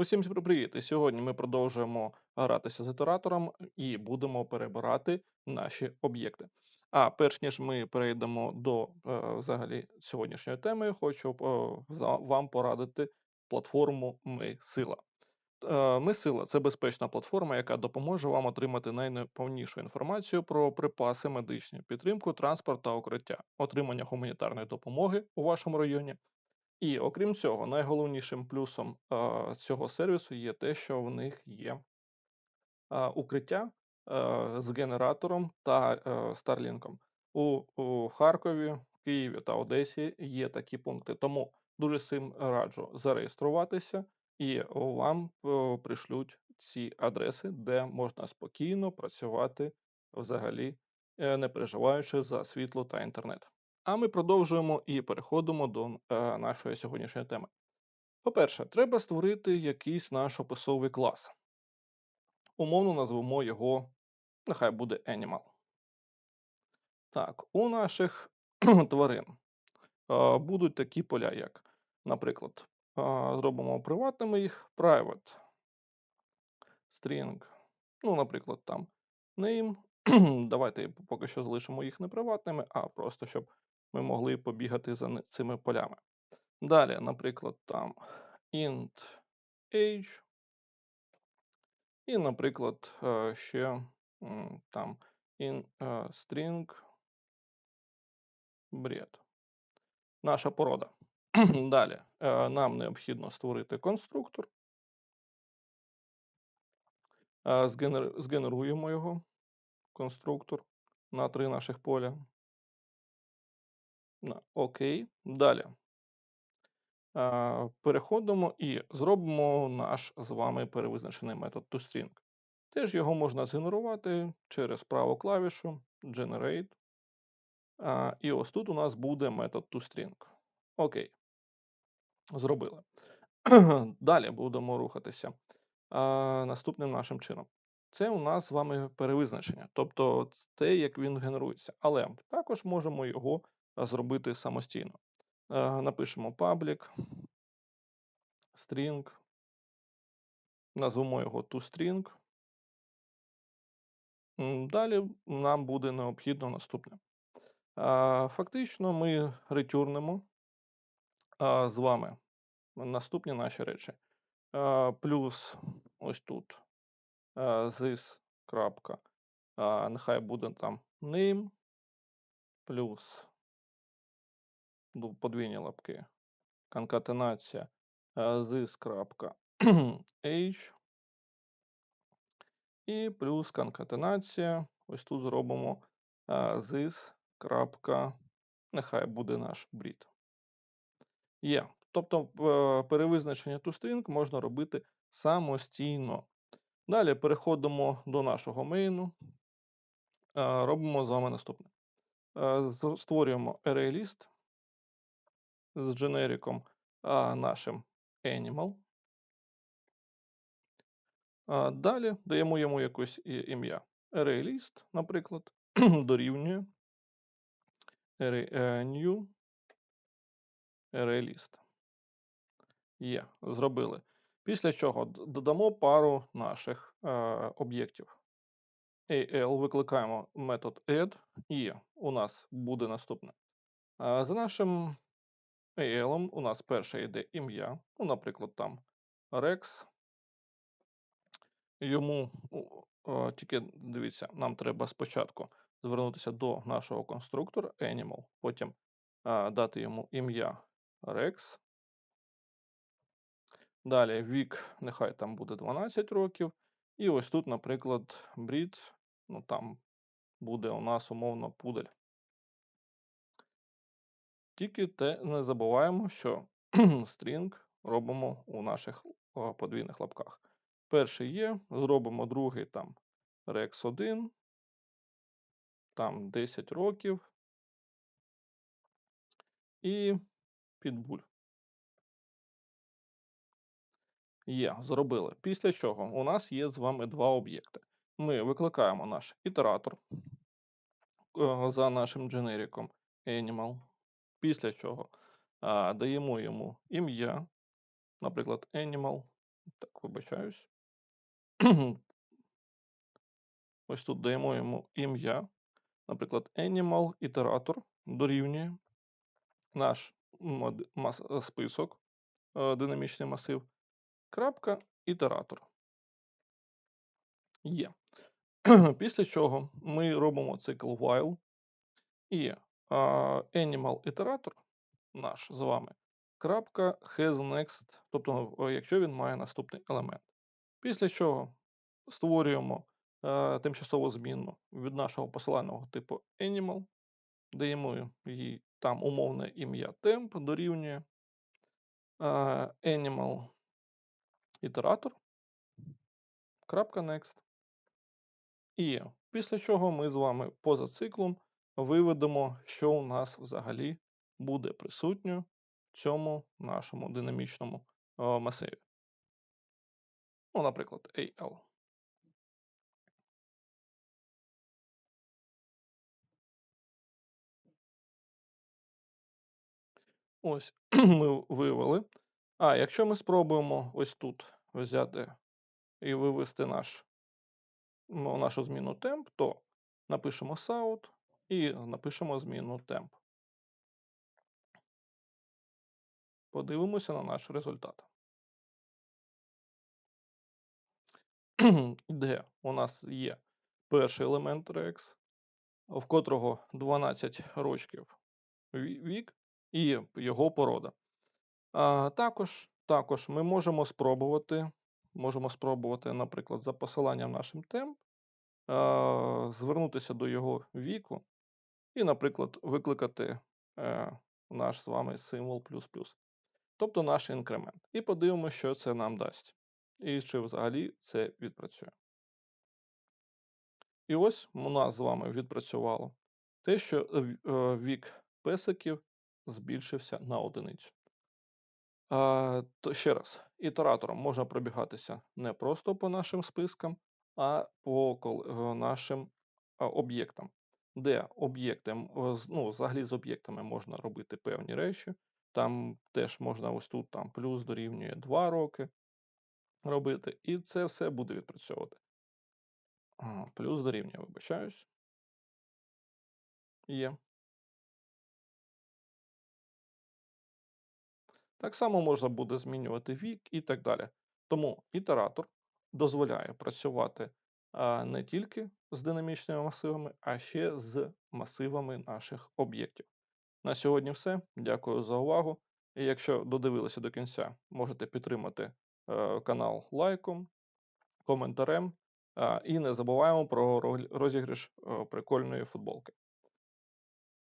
Усім привіт! І сьогодні ми продовжуємо гратися з ітератором і будемо перебирати наші об'єкти. А перш ніж ми перейдемо до е, взагалі сьогоднішньої теми, хочу е, вам порадити платформу Ми Сила. Ми Сила це безпечна платформа, яка допоможе вам отримати найповнішу інформацію про припаси, медичну підтримку, транспорт та укриття, отримання гуманітарної допомоги у вашому районі, і окрім цього, найголовнішим плюсом е, цього сервісу є те, що в них є е, укриття е, з генератором та е, Starlink. У, у Харкові, Києві та Одесі є такі пункти. Тому дуже всім раджу зареєструватися, і вам е, пришлють ці адреси, де можна спокійно працювати взагалі, е, не переживаючи за світло та інтернет. А ми продовжуємо і переходимо до е, нашої сьогоднішньої теми. По-перше, треба створити якийсь наш описовий клас. Умовно назвемо його, нехай буде Animal. Так, у наших тварин е, будуть такі поля, як, наприклад, е, зробимо приватними їх private, string, ну, наприклад, там name. Давайте поки що залишимо їх не приватними, а просто щоб ми могли побігати за цими полями. Далі, наприклад, там int age, і, наприклад, е, ще там in е, string breed. Наша порода. Далі е, нам необхідно створити конструктор. Згенеруємо його, конструктор, на три наших поля. Окей. Далі. Е, Переходимо і зробимо наш з вами перевизначений метод toString. Теж його можна згенерувати через праву клавішу Generate. І ось тут у нас буде метод toString. Окей. Зробили. Далі будемо рухатися наступним нашим чином. Це у нас з вами перевизначення, тобто те, як він генерується. Але також можемо його зробити самостійно. Е, Напишемо public, string, назвемо його toString. Далі нам буде необхідно наступне. Фактично, ми ретюрнемо з вами наступні наші речі. Плюс ось тут this Нехай буде там name, плюс подвійні лапки. Конкатенація а, this. І плюс конкатенація. Ось тут зробимо this крапка. Нехай буде наш брід. Є. Тобто е, перевизначення toString можна робити самостійно. Далі переходимо до нашого мейну. Е, Робимо з вами наступне. Е, Створюємо ArrayList з дженериком а, нашим Animal. А Далі даємо йому якось ім'я. ArrayList, наприклад, дорівнює new ArrayList. Є, зробили. Після чого додамо пару наших е, об'єктів. AL викликаємо метод add, і у нас буде наступне. За нашим AL у нас перше йде ім'я, ну, наприклад, там Rex. Йому о, тільки дивіться, нам треба спочатку звернутися до нашого конструктора Animal, потім а, дати йому ім'я Rex. Далі вік, нехай там буде 12 років. І ось тут, наприклад, breed, ну там буде у нас умовно пудель. Тільки те не забуваємо, що string робимо у наших подвійних лапках. Перший є, зробимо другий там rex 1, там 10 років і підбуль. Є, зробили. Після чого у нас є з вами два об'єкти. Ми викликаємо наш ітератор е, за нашим дженериком animal. Після чого а, даємо йому ім'я, наприклад, animal, Так, вибачаюсь. Ось тут даємо йому ім'я. Наприклад, animal ітератор дорівнює наш е, список, е, динамічний масив, крапка ітератор. Є. Після чого ми робимо цикл while і animal ітератор наш з вами крапка has тобто якщо він має наступний елемент. Після чого створюємо е, тимчасову змінну від нашого посилального типу animal, даємо їй там умовне ім'я temp дорівнює е, animal ітератор крапка next. І після чого ми з вами поза циклом виведемо, що у нас взагалі буде присутньо в цьому нашому динамічному масиві. Ну, наприклад, AL. Ось ми вивели. А якщо ми спробуємо ось тут взяти і вивести наш, ну, нашу зміну темп, то напишемо sout і напишемо зміну темп. Подивимося на наш результат. Де у нас є перший елемент rex, в котрого 12 рочків вік і його порода. А, також, також ми можемо спробувати, можемо спробувати, наприклад, за посиланням нашим темп, звернутися до його віку і, наприклад, викликати е, наш з вами символ плюс плюс, тобто наш інкремент. І подивимося, що це нам дасть. І чи взагалі це відпрацює. І ось у нас з вами відпрацювало те, що е, е, вік песиків збільшився на одиницю. А, то ще раз, ітератором можна пробігатися не просто по нашим спискам, а по е, нашим об'єктам, де об'єкти, е, ну, взагалі з об'єктами можна робити певні речі. Там теж можна ось тут там плюс дорівнює 2 роки робити, і це все буде відпрацьовувати. Плюс дорівнює, вибачаюсь. Є. Так само можна буде змінювати вік і так далі. Тому ітератор дозволяє працювати не тільки з динамічними масивами, а ще з масивами наших об'єктів. На сьогодні все. Дякую за увагу. І якщо додивилися до кінця, можете підтримати е, канал лайком, коментарем. І не забуваємо про розіграш е, прикольної футболки.